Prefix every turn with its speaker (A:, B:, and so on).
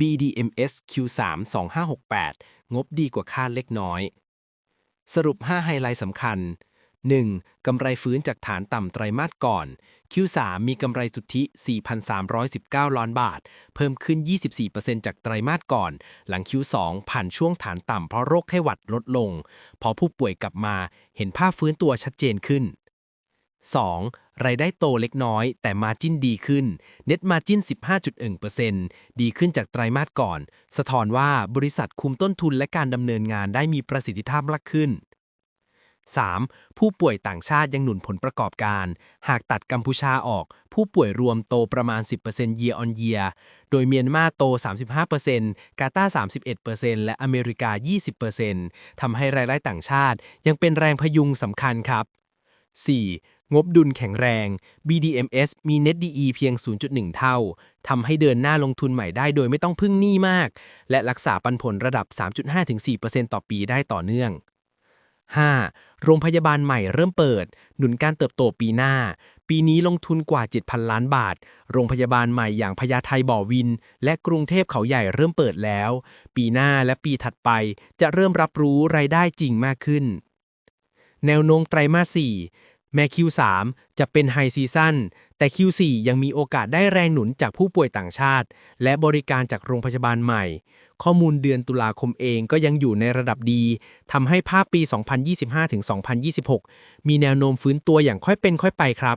A: BDMs Q3 2568 งบดีกว่าคาดเล็กน้อย สรุป 5 ไฮไลท์สำคัญ 1. กำไรฟื้นจากฐานต่ำไตรมาสก่อน Q3 มีกำไรสุทธิ 4,319 ล้านบาท เพิ่มขึ้น 24%จากไตรมาสก่อน หลัง Q2 ผ่านช่วงฐานต่ำเพราะโรคไข้หวัดลดลง พอผู้ป่วยกลับมาเห็นภาพฟื้นตัวชัดเจนขึ้น 2. รายได้โตเล็กน้อย แต่มาจิ้นดีขึ้น Net Margin 15.1%ดีขึ้นจากไตรมาสก่อน สะท้อนว่าบริษัทคุมต้นทุนและการดำเนินงานได้มีประสิทธิภาพมากขึ้น 3. ผู้ป่วยต่างชาติยังหนุนผลประกอบการ หากตัดกัมพูชาออก ผู้ป่วยรวมโตประมาณ 10% year on year โดยเมียนมาโต 35%กาตาร์31%และอเมริกา 20%ทำให้รายได้ต่างชาติยังเป็นแรงพยุงสำคัญครับ 4. งบดุลแข็งแรง BDMs มี Net DE เพียง 0.1 เท่า ทำให้เดินหน้าลงทุนใหม่ได้โดยไม่ต้องพึ่งหนี้มาก และรักษาปันผลระดับ 3.5-4%ต่อปีได้ต่อเนื่อง 5. โรงพยาบาลใหม่เริ่มเปิด หนุนการเติบโตปีหน้า ปีนี้ลงทุนกว่า 7,000 ล้านบาท โรงพยาบาลใหม่อย่างพญาไทบ่อวิน และกรุงเทพเขาใหญ่เริ่มเปิดแล้ว ปีหน้าและปีถัดไปจะเริ่มรับรู้รายได้จริงมากขึ้น แนวโน้มไตรมาส 4 แม้ Q3 จะเป็นไฮซีซันแต่ Q4 ยังมีโอกาสได้แรงหนุนจากผู้ป่วยต่างชาติ และบริการจากโรงพยาบาลใหม่ ข้อมูลเดือนตุลาคมเองก็ยังอยู่ในระดับดีทำให้ภาพปี 2025-2026 มีแนวโน้มฟื้นตัวอย่างค่อยเป็นค่อยไปครับ